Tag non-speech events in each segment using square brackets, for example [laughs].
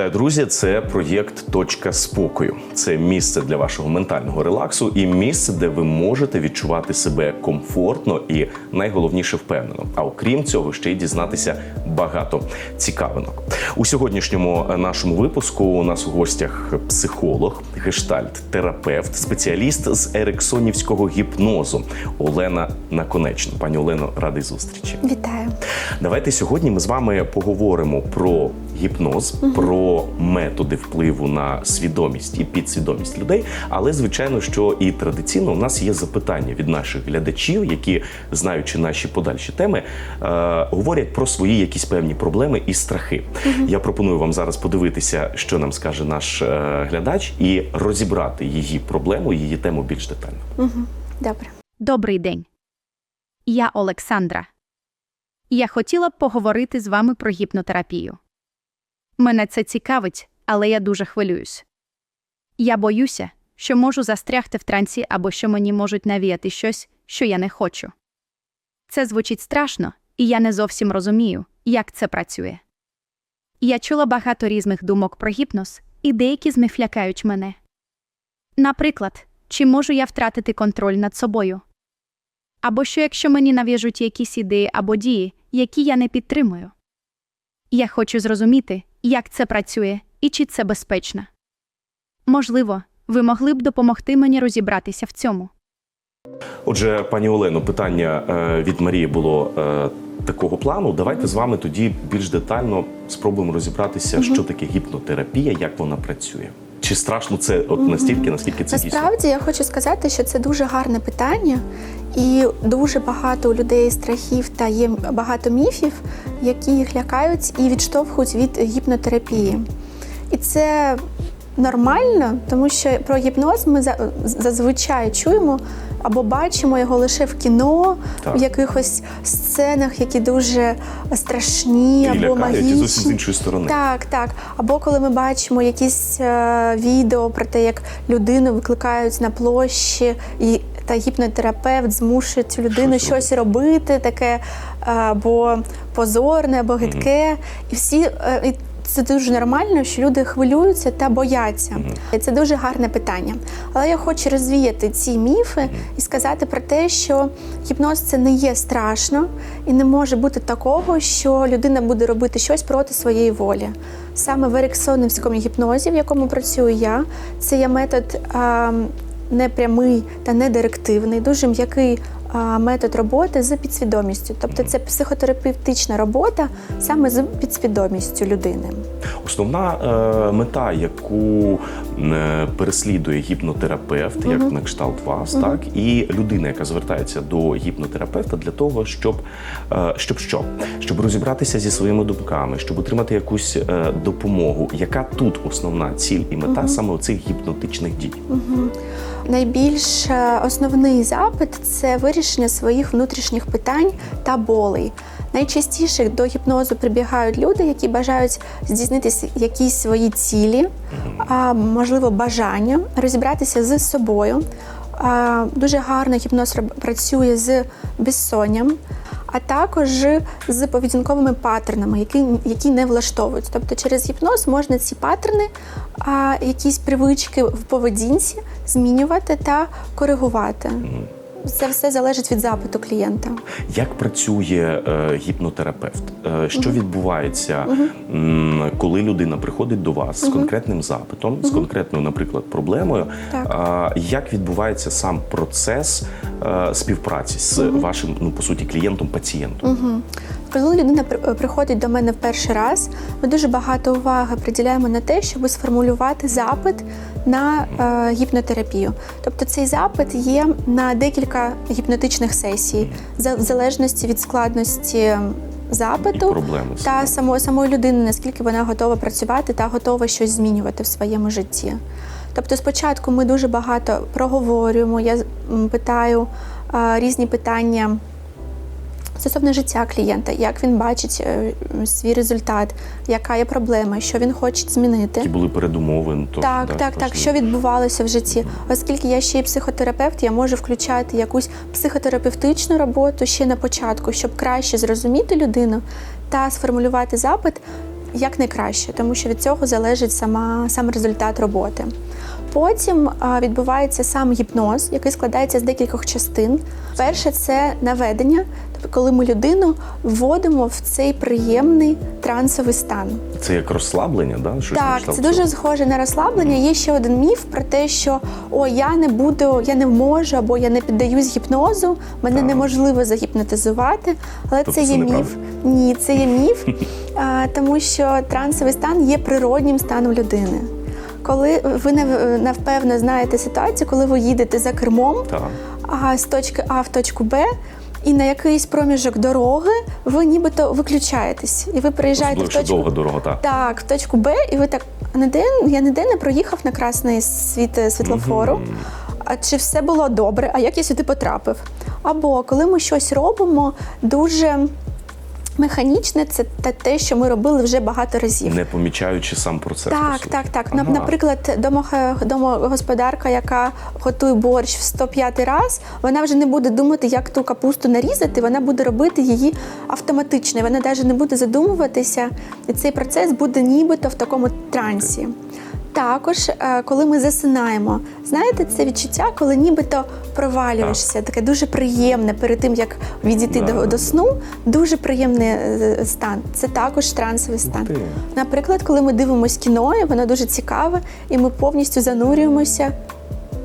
Вітаю, друзі! Це проєкт Точка спокою. Це місце для вашого ментального релаксу і місце, де ви можете відчувати себе комфортно і найголовніше впевнено. А окрім цього, ще й дізнатися багато цікавинок. У сьогоднішньому нашому випуску у нас у гостях психолог, гештальт, терапевт, спеціаліст з ериксонівського гіпнозу Олена Наконечна. Пані Олено, радий зустрічі. Вітаю. Давайте сьогодні ми з вами поговоримо про гіпноз, про методи впливу на свідомість і підсвідомість людей. Але звичайно, що і традиційно у нас є запитання від наших глядачів, які, знаючи наші подальші теми, е, говорять про свої якісь певні проблеми і страхи. Я пропоную вам зараз подивитися, що нам скаже наш е, глядач, і розібрати її проблему, її тему більш детально. Добре. Добрий день. Я Олександра. Я хотіла б поговорити з вами про гіпнотерапію. Мене це цікавить, але я дуже хвилююсь. Я боюся, що можу застрягти в трансі або що мені можуть навіяти щось, що я не хочу. Це звучить страшно, і я не зовсім розумію, як це працює. Я чула багато різних думок про гіпноз, і деякі з них лякають мене. Наприклад, чи можу я втратити контроль над собою? Або що якщо мені нав'яжуть якісь ідеї або дії, які я не підтримую? Я хочу зрозуміти, як це працює і чи це безпечно. Можливо, ви могли б допомогти мені розібратися в цьому. Отже, пані Олено, питання е, від Марії було е, такого плану. Давайте з вами тоді більш детально спробуємо розібратися, що таке гіпнотерапія, як вона працює. Чи страшно це от настільки, наскільки це дійсно? Насправді я хочу сказати, що це дуже гарне питання, і дуже багато у людей страхів та є багато міфів, які їх лякають і відштовхують від гіпнотерапії. І це нормально, тому що про гіпноз ми зазвичай чуємо або бачимо його лише в кіно, Так. в якихось сценах, які дуже страшні І або лякають, магічні. зовсім з іншої сторони. Так, так. Або коли ми бачимо якісь е, відео про те, як людину викликають на площі, і та гіпнотерапевт змушує цю людину Щось щось, робити, таке або позорне, або гидке. І всі. е, і це дуже нормально, що люди хвилюються та бояться. І Це дуже гарне питання. Але я хочу розвіяти ці міфи і сказати про те, що гіпноз це не є страшно і не може бути такого, що людина буде робити щось проти своєї волі. Саме в ериксонівському гіпнозі, в якому працюю я, це є метод а, непрямий та недирективний, дуже м'який метод роботи з підсвідомістю. Тобто це психотерапевтична робота саме з підсвідомістю людини. Основна е, мета, яку е, переслідує гіпнотерапевт, як на кшталт вас, так і людина, яка звертається до гіпнотерапевта для того, щоб, е, щоб що? Щоб розібратися зі своїми думками, щоб отримати якусь е, допомогу. Яка тут основна ціль і мета саме цих гіпнотичних дій? Найбільш е, основний запит це вирішення своїх внутрішніх питань та болей. Найчастіше до гіпнозу прибігають люди, які бажають здійснити якісь свої цілі, можливо бажання розібратися з собою. Дуже гарно гіпноз працює з безсонням, а також з поведінковими паттернами, які, які не влаштовують. Тобто через гіпноз можна ці паттерни, а, якісь привички в поведінці змінювати та коригувати. Це все залежить від запиту клієнта. Як працює е, гіпнотерапевт? Е, що відбувається, м, коли людина приходить до вас з конкретним запитом, з конкретною, наприклад, проблемою? Так. А, як відбувається сам процес е, співпраці з вашим, ну по суті, клієнтом, пацієнтом? Коли людина при- приходить до мене в перший раз, ми дуже багато уваги приділяємо на те, щоб сформулювати запит на е, гіпнотерапію. Тобто цей запит є на декілька гіпнотичних сесій, в залежності від складності запиту проблеми та самої, самої людини, наскільки вона готова працювати та готова щось змінювати в своєму житті. Тобто, спочатку ми дуже багато проговорюємо, я питаю різні питання стосовно життя клієнта, як він бачить е, свій результат, яка є проблема, що він хоче змінити. Які були передумови? то, Так, да, так, так. Що відбувалося в житті? Оскільки я ще й психотерапевт, я можу включати якусь психотерапевтичну роботу ще на початку, щоб краще зрозуміти людину та сформулювати запит, як найкраще, тому що від цього залежить сама сам результат роботи. Потім відбувається сам гіпноз, який складається з декількох частин. Перше це наведення, тобто коли ми людину вводимо в цей приємний трансовий стан. Це як розслаблення, да? Щось Так, це дуже схоже на розслаблення. Є ще один міф про те, що о, я не буду, я не можу або я не піддаюсь гіпнозу, мене Так. неможливо загіпнотизувати. Але Тобто це є міф. Ні, це є міф, [laughs] тому що трансовий стан є природнім станом людини. Коли ви нав- навпевно знаєте ситуацію, коли ви їдете за кермом Так. а, з точки А в точку Б. І на якийсь проміжок дороги ви нібито виключаєтесь, і ви приїжджаєте Особливо, в точку довга дорога, так. так, в точку Б, і ви так а ніде я ніде не проїхав на красний світ е, світлофору. А чи все було добре? А як я сюди потрапив? Або коли ми щось робимо дуже механічне, це те- що ми робили вже багато разів. Не помічаючи сам процес. Так, так, так. Ага. Наприклад, домогосподарка, яка готує борщ в 105 раз, вона вже не буде думати, як ту капусту нарізати, вона буде робити її автоматично. Вона навіть не буде задумуватися, і цей процес буде нібито в такому трансі. Також, е, коли ми засинаємо, знаєте, це відчуття, коли нібито провалюєшся, таке дуже приємне перед тим, як відійти Да. до, до сну, дуже приємний е, стан. Це також трансовий стан. ти. Наприклад, коли ми дивимося кіно, і воно дуже цікаве, і ми повністю занурюємося.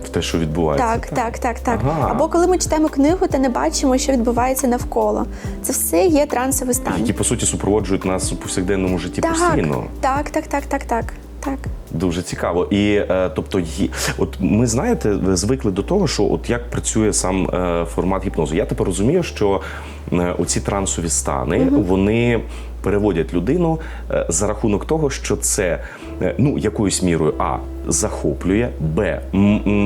В те, що відбувається. Так, так, так, так. Ага. Або коли ми читаємо книгу та не бачимо, що відбувається навколо. Це все є трансовий стан. Які, по суті, супроводжують нас у повсякденному житті Так, постійно. так, так, так, так, так, так. Дуже цікаво. І е, тобто, є- от ми знаєте, звикли до того, що от як працює сам е, формат гіпнозу. Я тепер розумію, що е, оці трансові стани вони переводять людину е, за рахунок того, що це е, ну якоюсь мірою а захоплює, б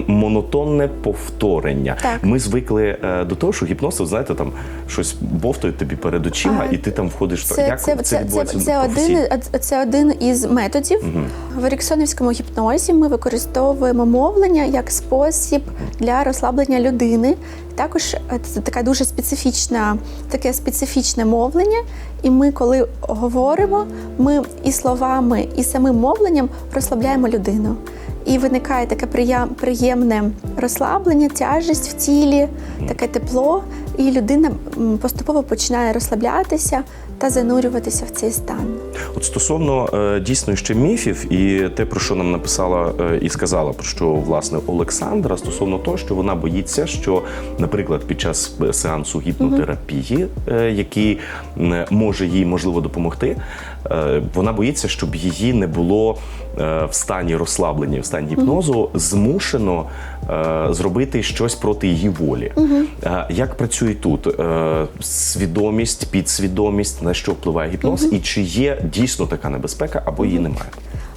монотонне повторення. Так. Ми звикли е, до того, що гіпноз, це, знаєте, там щось бовтають тобі перед очима, А, і ти там входиш. Це, як це, це, це, відбувається це, один, це один із методів. В еріксонівському гіпнозі ми використовуємо мовлення як спосіб для розслаблення людини. Також е, це така дуже специфічна, таке специфічне мовлення. І ми, коли говоримо, ми і словами, і самим мовленням розслабляємо людину. І виникає таке приємне розслаблення, тяжесть в тілі, таке тепло, і людина поступово починає розслаблятися та занурюватися в цей стан. От стосовно е, дійсно ще міфів, і те, про що нам написала е, і сказала, про що власне Олександра, стосовно того, що вона боїться, що, наприклад, під час е, сеансу гіпнотерапії, який може їй можливо допомогти, вона боїться, щоб її не було в стані розслаблення, в стані гіпнозу, змушено зробити щось проти її волі. Е, Як працює тут Е, свідомість, підсвідомість, на що впливає гіпноз, і чи є дійсно така небезпека або її немає?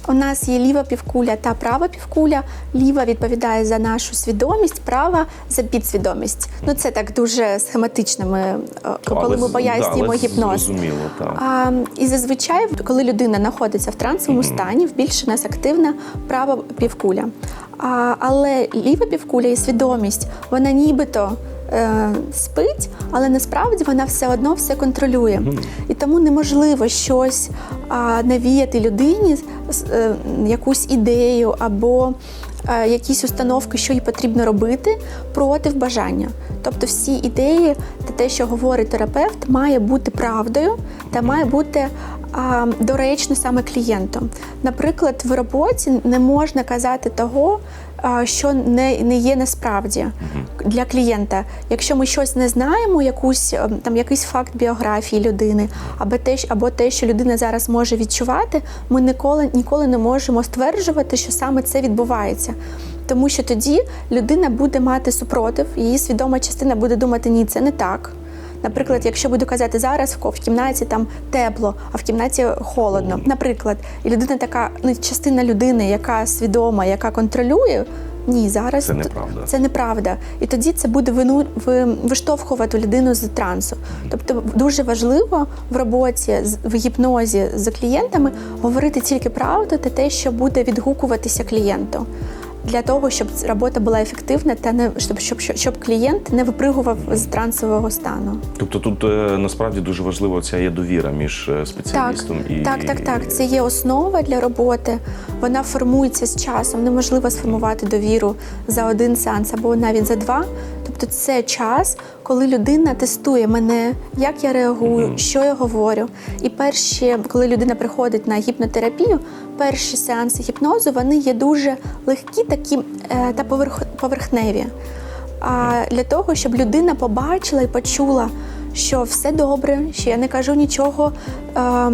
У нас є ліва півкуля та права півкуля. Ліва відповідає за нашу свідомість, права за підсвідомість. Ну це так дуже схематично. Ми е, коли ми пояснюємо да, гіпноз. Зрозуміло, так. А, і зазвичай, коли людина знаходиться в трансовому стані, більше у нас активна права півкуля. А, але ліва півкуля і свідомість, вона нібито. е, Спить, але насправді вона все одно все контролює. І тому неможливо щось а, навіяти людині е, якусь ідею або е, якісь установки, що їй потрібно робити проти бажання. Тобто всі ідеї та те, що говорить терапевт, має бути правдою та має бути а, доречно саме клієнту. Наприклад, в роботі не можна казати того, а, що не, не є насправді для клієнта. Якщо ми щось не знаємо, якусь ем, там якийсь факт біографії людини, або те, або те, що людина зараз може відчувати, ми ніколи ніколи не можемо стверджувати, що саме це відбувається. Тому що тоді людина буде мати супротив, її свідома частина буде думати, ні, це не так. Наприклад, якщо буду казати зараз в кімнаті там тепло, а в кімнаті холодно. Наприклад, і людина така, ну частина людини, яка свідома, яка контролює. Ні, зараз Це неправда. Це неправда. І тоді це буде вину виштовхувати людину з трансу. Тобто дуже важливо в роботі в гіпнозі з клієнтами говорити тільки правду та те, що буде відгукуватися клієнту. Для того, щоб робота була ефективна та не щоб, щоб, щоб клієнт не випригував з трансового стану. Тобто тут е, насправді дуже важливо ця є довіра між е, Так, спеціалістом і так, так, так. Це є основа для роботи. Вона формується з часом. Неможливо сформувати довіру за один сеанс або навіть за два. Тобто, це час, коли людина тестує мене, як я реагую, що я говорю. І перші, коли людина приходить на гіпнотерапію, перші сеанси гіпнозу вони є дуже легкі, такі е, та поверх, поверхневі. А для того, щоб людина побачила і почула, що все добре, що я не кажу нічого е,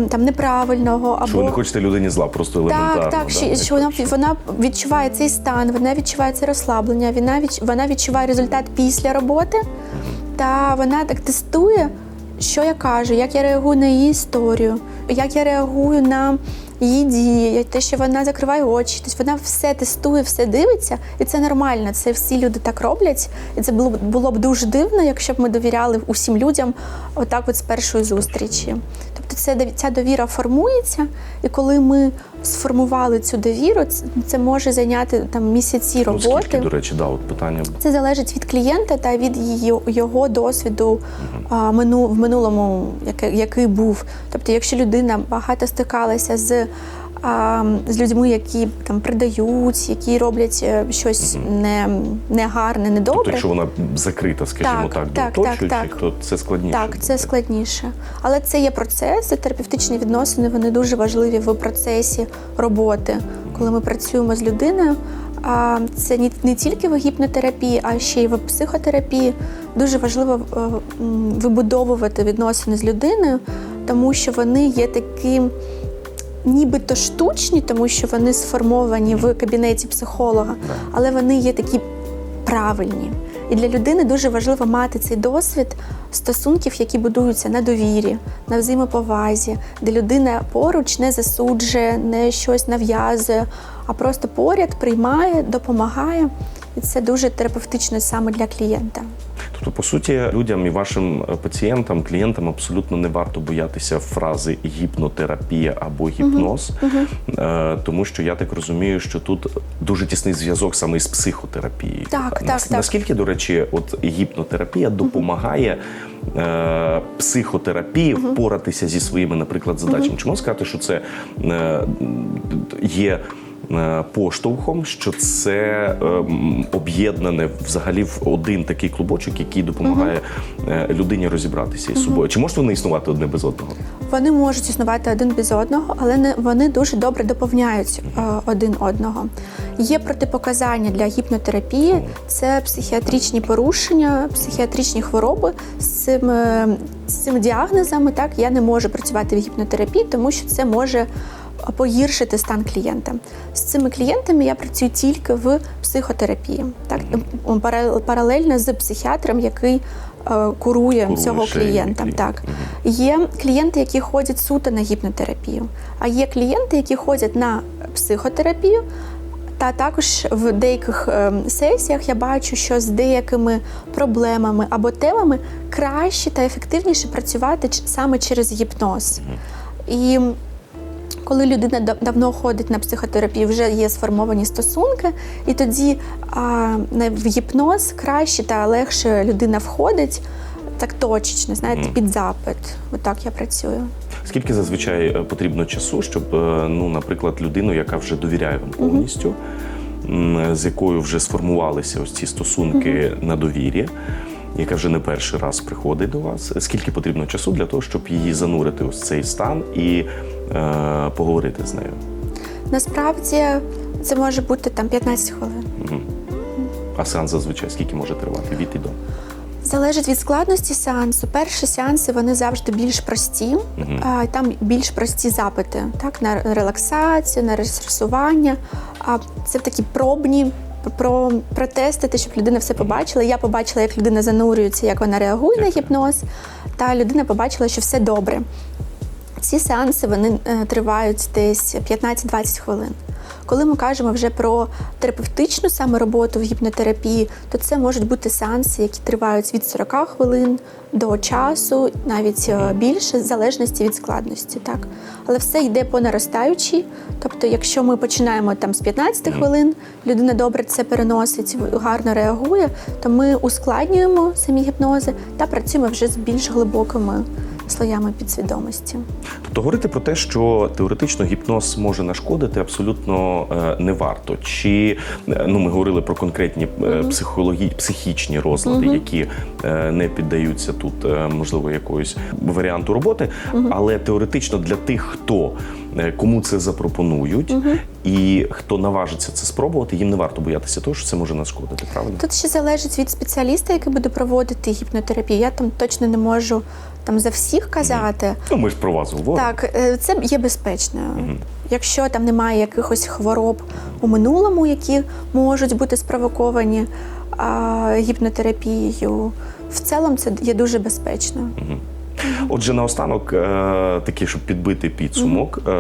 там неправильного або Що ви не хочете людині зла, просто елементарно. так, так, да, що, що вона, вона відчуває цей стан, вона відчуває це розслаблення, вона, відч- вона відчуває результат після роботи, та вона так тестує, що я кажу, як я реагую на її історію, як я реагую на її дії, те, що вона закриває очі. Тобто вона все тестує, все дивиться, і це нормально. Це всі люди так роблять. І це було б було б дуже дивно, якщо б ми довіряли усім людям отак, от з першої зустрічі. Тобто, це ця довіра формується, і коли ми сформували цю довіру, це, може зайняти там місяці Ну, роботи. скільки, до речі, да, от питання. Це залежить від клієнта та від її, його досвіду а, мину, в минулому, який, який був. Тобто, якщо людина багато стикалася з, з людьми, які там придають, які роблять е, щось не, негарне, недобре. Тобто, якщо вона закрита, скажімо Так, так, так, до так, так. то це складніше. Так, це складніше. Але це є процес, це терапевтичні відносини, вони дуже важливі в процесі роботи, коли ми працюємо з людиною. А це не, не тільки в гіпнотерапії, а ще й в психотерапії. Дуже важливо е, вибудовувати відносини з людиною, тому що вони є такі нібито штучні, тому що вони сформовані в кабінеті психолога, але вони є такі правильні. І для людини дуже важливо мати цей досвід стосунків, які будуються на довірі, на взаємоповазі, де людина поруч не засуджує, не щось нав'язує, а просто поряд приймає, допомагає. І це дуже терапевтично саме для клієнта. Тобто, по суті, людям і вашим е, пацієнтам, клієнтам абсолютно не варто боятися фрази гіпнотерапія або гіпноз, е, тому що я так розумію, що тут дуже тісний зв'язок саме із психотерапією. Так, так, так. Наскільки, до речі, от гіпнотерапія допомагає е, психотерапії впоратися зі своїми, наприклад, задачами? Чи можна сказати, що це е, є е, поштовхом, що це е, об'єднане взагалі в один такий клубочок, який допомагає е, людині розібратися із собою. Чи можуть вони існувати одне без одного? Вони можуть існувати один без одного, але не вони дуже добре доповняють е, один одного. Є протипоказання для гіпнотерапії, це психіатричні порушення, психіатричні хвороби. З цим, е, з цим діагнозами так я не можу працювати в гіпнотерапії, тому що це може погіршити стан клієнта. З цими клієнтами я працюю тільки в психотерапії, так паралельно з психіатром, який е, курує, Курує цього клієнта. Так. Є клієнти, які ходять суто на гіпнотерапію, а є клієнти, які ходять на психотерапію. Та також в деяких е, сесіях я бачу, що з деякими проблемами або темами краще та ефективніше працювати саме через гіпноз. І коли людина давно ходить на психотерапію, вже є сформовані стосунки, і тоді а, в гіпноз краще та легше людина входить так точечно, знаєте, під запит. Отак я працюю. Скільки зазвичай е, потрібно часу, щоб, е, ну, наприклад, людину, яка вже довіряє вам повністю, з якою вже сформувалися ось ці стосунки на довір'я, яка вже не перший раз приходить до вас, скільки потрібно часу для того, щоб її занурити ось цей стан і поговорити з нею? Насправді це може бути там 15 хвилин. А сеанс зазвичай скільки може тривати? Від і до? Залежить від складності сеансу. Перші сеанси вони завжди більш прості, а, там більш прості запити, так на релаксацію, на ресурсування. А це такі пробні. Про протестити, щоб людина все побачила. Я побачила, як людина занурюється, як вона реагує на гіпноз, та людина побачила, що все добре. Ці сеанси вони е, тривають десь 15-20 хвилин. Коли ми кажемо вже про терапевтичну саме роботу в гіпнотерапії, то це можуть бути сеанси, які тривають від 40 хвилин до часу, навіть е, більше, в залежності від складності. Так, але все йде по наростаючій. Тобто, якщо ми починаємо там з 15 хвилин, людина добре це переносить, гарно реагує, то ми ускладнюємо самі гіпнози та працюємо вже з більш глибокими слоями підсвідомості. Тобто говорити про те, що теоретично гіпноз може нашкодити, абсолютно е, не варто. Чи е, ну ми говорили про конкретні е, психологі... психічні розлади, які е, не піддаються тут, можливо, якоюсь варіанту роботи, але теоретично для тих, хто кому це запропонують, і хто наважиться це спробувати, їм не варто боятися того, що це може нашкодити. Правильно? Тут ще залежить від спеціаліста, який буде проводити гіпнотерапію. Я там точно не можу там за всіх казати. Ну ми ж про вас говоримо. Так, е, це є безпечно. Якщо там немає якихось хвороб у минулому, які можуть бути спровоковані а, гіпнотерапією, в цілому це є дуже безпечно. Отже, наостанок, е, такий, щоб підбити підсумок, е,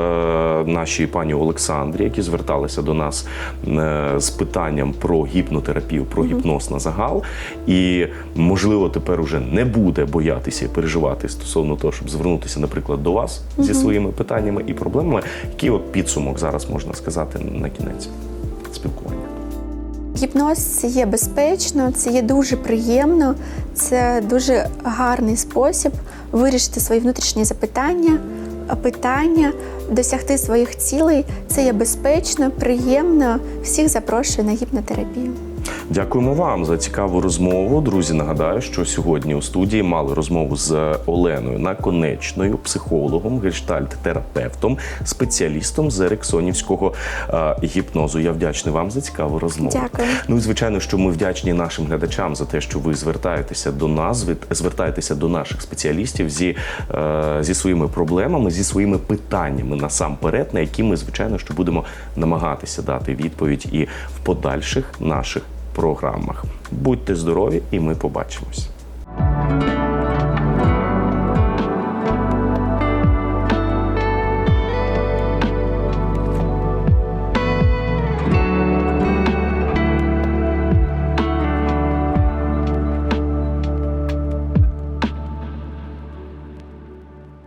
нашій пані Олександрі, які зверталися до нас е, з питанням про гіпнотерапію, про гіпноз на загал, і можливо тепер уже не буде боятися і переживати стосовно того, щоб звернутися, наприклад, до вас зі своїми питаннями і проблемами. Який от підсумок зараз можна сказати на кінець спілкування? Гіпноз це є безпечно, це є дуже приємно, це дуже гарний спосіб вирішити свої внутрішні запитання, питання, досягти своїх цілей. Це є безпечно, приємно. Всіх запрошую на гіпнотерапію. Дякуємо вам за цікаву розмову. Друзі, нагадаю, що сьогодні у студії мали розмову з Оленою Наконечною, психологом, гештальт-терапевтом, спеціалістом з ериксонівського е, гіпнозу. Я вдячний вам за цікаву розмову. Дякую. Ну і звичайно, що ми вдячні нашим глядачам за те, що ви звертаєтеся до нас, звертаєтеся до наших спеціалістів зі, е, зі своїми проблемами, зі своїми питаннями насамперед, на які ми, звичайно, що будемо намагатися дати відповідь і в подальших наших програмах. Будьте здорові, і ми побачимось.